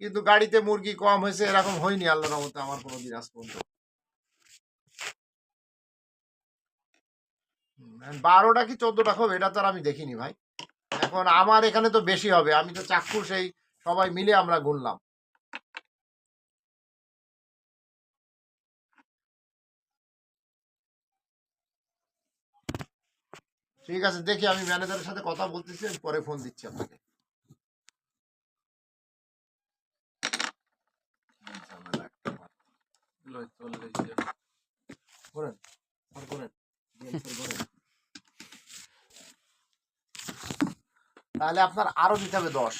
কিন্তু গাড়িতে মুরগি কম হয়েছে, এরকম হয়নি আল্লাহর রহমতে আমার কোনোদিন আজ পর্যন্ত। বারোটা কি চোদ্দটা হবে, এটা তো আর আমি দেখিনি ভাই। এখন আমার এখানে তো বেশি হবে, আমি তো চাক্ষুষ সেই সবাই মিলে আমরা গুনলাম। ঠিক আছে, দেখি আমি ম্যানেজারের সাথে কথা বলতেছি পরে ফোন দিচ্ছি আপনাকে। করেন আর করেন বিএল করেন। তাহলে আপনার আরও দিতে হবে দশ।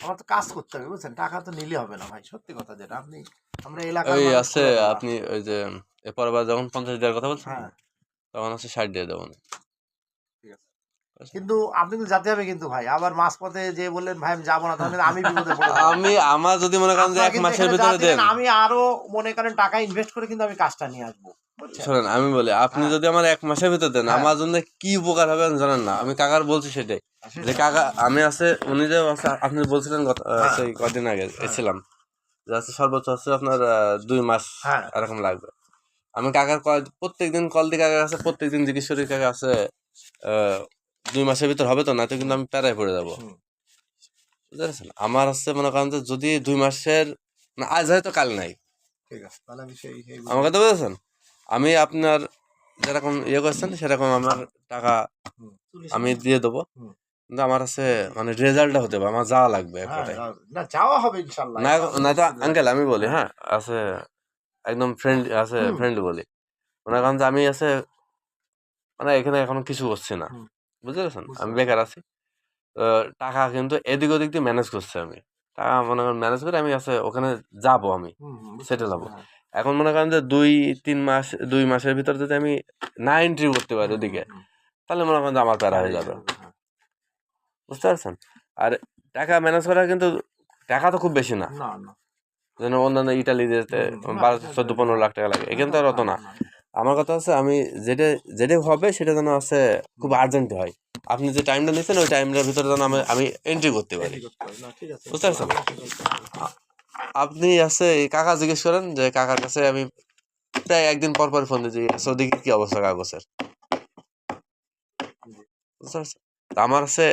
আমার তো কাজ করতে হবে বুঝছেন? টাকা তো নিলে হবে না ভাই সত্যি কথা যেটা। আপনি আমরা এলাকার ওই আছে আপনি ওই যে এরপর আবার যখন পঞ্চাশ দেওয়ার কথা বলছেন হ্যাঁ। তখন আছে ষাট দিয়ে দেবো। কিন্তু আপনি কিন্তু যেতে হবে কিন্তু ভাই আবার মাঝপথে যে বললেন ভাই আমি যাব না তাহলে আমি বিপদে পড়ে যাব। আমি আমার যদি মনে করেন যে এক মাসের ভিতরে দেন আমি আরও মনে করেন টাকা ইনভেস্ট করে কিন্তু আমি কাজটা নিয়ে আসব? শোনেন আমি বলি আপনি হ্যাঁ। যদি আমার এক মাসের ভিতর দেন হ্যাঁ। আমার জন্য কি উপকার হবে আমি জানেন না আমি কাকার বলছি সেটাই যে কাকা আমি আছে উনি যে আছে আপনি বলছিলেন হ্যাঁ। সেই কদিন আগে এসেছিলাম যে আছে সর্বোচ্চ হচ্ছে আপনার দুই মাস হ্যাঁ। এরকম লাগবে আমি কাকার প্রত্যেক দিন কল দিয়ে কাকা আছে প্রত্যেকদিন জিজ্ঞেস করি কাকা আছে দুই মাসের ভিতর হবে তো না তো কিন্তু আমি প্যারায় পড়ে যাব। বুঝতে পারছেন? আমার হচ্ছে মনে করেন যে যদি দুই মাসের না আজ হয়তো কাল নাই। আমার কথা বুঝেছেন? আমি আপনার যেরকম ইয়ে করছেন সেরকম আমার টাকা আমি দিয়ে দেবো। কিন্তু আমার আছে মানে রেজাল্টটা হতে হবে আমার যাওয়া লাগবে হ্যাঁ, না যাওয়া হবে ইনশাল্লাহ। না না তো আঙ্কেল আমি বলি হ্যাঁ আছে একদম ফ্রেন্ড আছে হুম। ফ্রেন্ড বলি। মনে করেন যে আমি আছে মানে এখানে এখন কিছু করছি না। বুঝতে পারছেন? আমি বেকার আছি। তো টাকা কিন্তু এদিক ওদিক দিয়ে ম্যানেজ করছি আমি। টাকা মনে করেন ম্যানেজ করে আমি আছে ওখানে যাব আমি পারছি, হব। হ্যাঁ। এখন মনে করেন যে দুই তিন মাস দুই মাসের ভিতর যদি আমি না এন্ট্রি করতে পারি ওদিকে তাহলে মনে করেন যে আমার প্যারা হয়ে যাবে। হ্যাঁ। বুঝতে পারছেন? আর টাকা ম্যানেজ করা কিন্তু টাকা তো খুব বেশি না। যেন অন্যান্য ইটালি যেতে বারো চোদ্দ পনেরো লাখ টাকা লাগে এখানে তো আর অত না। আমার কথা হচ্ছে আমি যেটা যেটা হবে সেটা যেন আছে খুব আর্জেন্ট হয়। আপনি যে টাইমটা নিচ্ছেন ওই টাইমটার ভিতরে যেন আমি আমি এন্ট্রি করতে পারি। বুঝতে পারছেন? আপনি আছে এই কাকা জিজ্ঞেস করেন যে কাকার কাছে আমি প্রায় একদিন পর পর ফোন দিচ্ছি সৌদি কি অবস্থা কাগজের? বুঝতে পারছেন? আমার আছে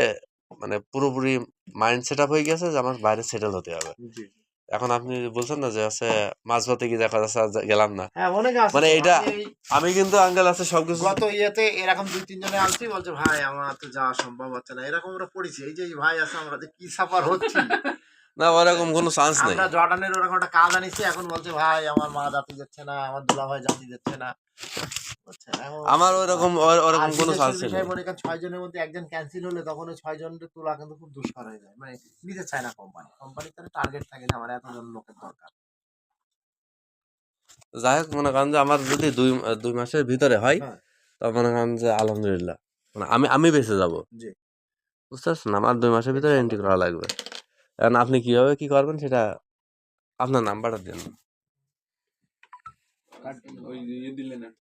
মানে পুরোপুরি মাইন্ড সেট আপ হয়ে গেছে যে আমার বাইরে সেটেল হতে হবে। এখন আপনি বলছেন না যে আছে মাঝপথে কি দেখা যাচ্ছে গেলাম না। হ্যাঁ অনেকে আছে মানে এটা- আমি কিন্তু আঙ্কেল আছে সবকিছু গত ইয়েতে এরকম দুই তিনজনে আনছি বলছে ভাই আমার তো যাওয়া সম্ভব হচ্ছে না। এরকম আমরা পড়েছি। এই যে ভাই আছে আমরা যে কি সাফার হচ্ছে। না ওরকম কোনো চান্স নেই। আমরা জর্ডানের ওরকম একটা কাজ আনিছি এখন বলছে ভাই আমার মা জাতি যাচ্ছে না আমার দুলা ভাই জাতি যাচ্ছে না। আমার ওরকম ওরকম কোনো চান্স মনে করেন ছয় জনের মধ্যে একজন ক্যান্সেল হলে তখন ওই ছয় জনের তোলা কিন্তু খুব দুষ্কর হয়ে যায়। মানে নিতে চায় না কোম্পানি কোম্পানির তাহলে টার্গেট থাকে যে আমার এতজন লোকের দরকার। যাই হোক মনে করেন যে আমার যদি দুই দুই মাসের ভিতরে হয় হ্যাঁ। তা মনে করেন যে আলহামদুলিল্লাহ। মানে আমি আমি বেঁচে যাব। জি। বুঝতে পারছেন? আমার দুই মাসের ভিতরে এন্ট্রি করা লাগবে। এখন আপনি কীভাবে কি করবেন সেটা আপনার নাম্বারটা দিন। ওই ইয়ে দিলেন